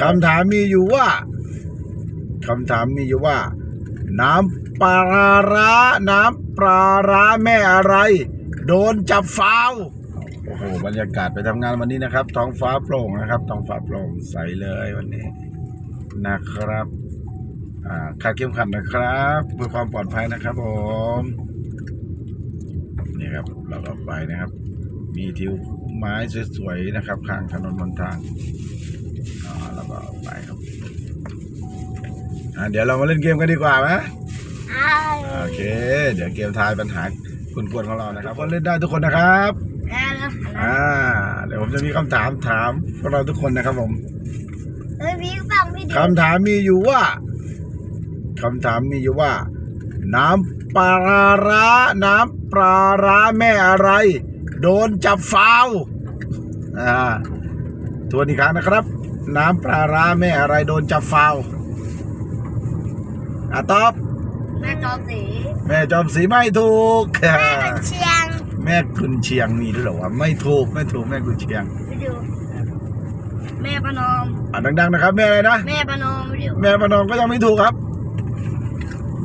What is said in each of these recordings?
คำถามมีอยู่ว่าคำถามมีอยู่ว่า น้ำปลาร้าน้ำปลาร้าแม่อะไร โดนจับฟาวโอ้โหบรรยากาศไปทำงานวันนี้นะครับ ท้องฟ้าโปร่งนะครับ ท้องฟ้าโปร่งใสเลยวันนี้นะครับอ่าคาดเข็มขัดนะครับเพื่อความปลอดภัยนะครับผมนี่ครับเราก็ไปนะครับ มีทิวไม้สวยๆนะครับ ข้างถนนบนทาง แล้วก็ไปครับอ่าเดี๋ยวเรามาเล่นเกมกันดีกว่าไหมอ้าวโอเค เดี๋ยวเกมทายปัญหาคุณกวนของเรานะครับคนเล่นได้ทุกคนนะครับแล้วอ่าเดี๋ยวผมจะมีคำถามถามพวกเราทุกคนนะครับผมเฮ้ยพี่ฟังพี่ดูคำถามมีอยู่ว่าคำถามมีอยู่ว่า น้ำปลาร้าน้ำปลาร้าแม่อะไร โดนจับฟาวอ่า ทวนอีกครั้งนะครับ น้ำปลาร้าแม่อะไรโดนจับฟาวอะตอบ แม่จอมสีแม่จอมสีไม่ถูก แม่เป็นเชียงแม่กุนเชียงมีด้วยเหรอวะไม่ถูกไม่ถูกแม่กุนเชียงพี่ดูแม่ประนอมอะดังๆนะครับ แม่อะไรนะแม่ประนอมพี่ดูแม่ประนอมก็ยังไม่ถูกครับ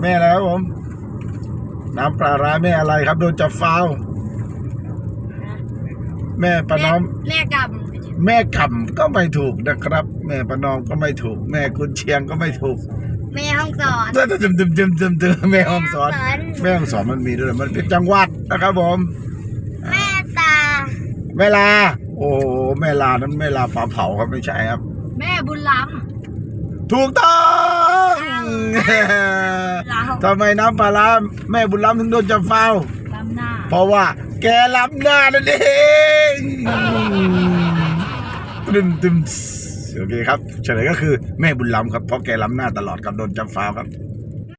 แม่อะไรครับผม น้ำปลาร้าแม่อะไรครับ โดนจับฟาว แม่ประนอม แม่กแม่ขำก็ไม่ถูกนะครับ แม่ประนอมก็ไม่ถูก แม่กุนเชียงก็ไม่ถูกำแม่ห้องสอน ตึมตึมตึมตึมตึมตึมแม่ห้องสอนแม่ห้องสอน แม่ห้องสอนมันมีด้วยเหรอมันเป็นจังหวัดนะครับผม แม่ตา แม่ลา โอ้โหแม่ลานั้นแม่ลาปลาเผาครับไม่ใช่ครับ แม่บุญล้ถูกต้องำทำไมน้ำปลาร้าแม่บุญล้ำถึงโดนจับฟาวล้ำหน้า เพราะว่าแกล้ำหน้านั่นเองตึมตึมโอเคครับเฉลยก็คือแม่บุญล้ำครับเพราะแกล้ำหน้าตลอดกับโดนจำฟ้าวครับ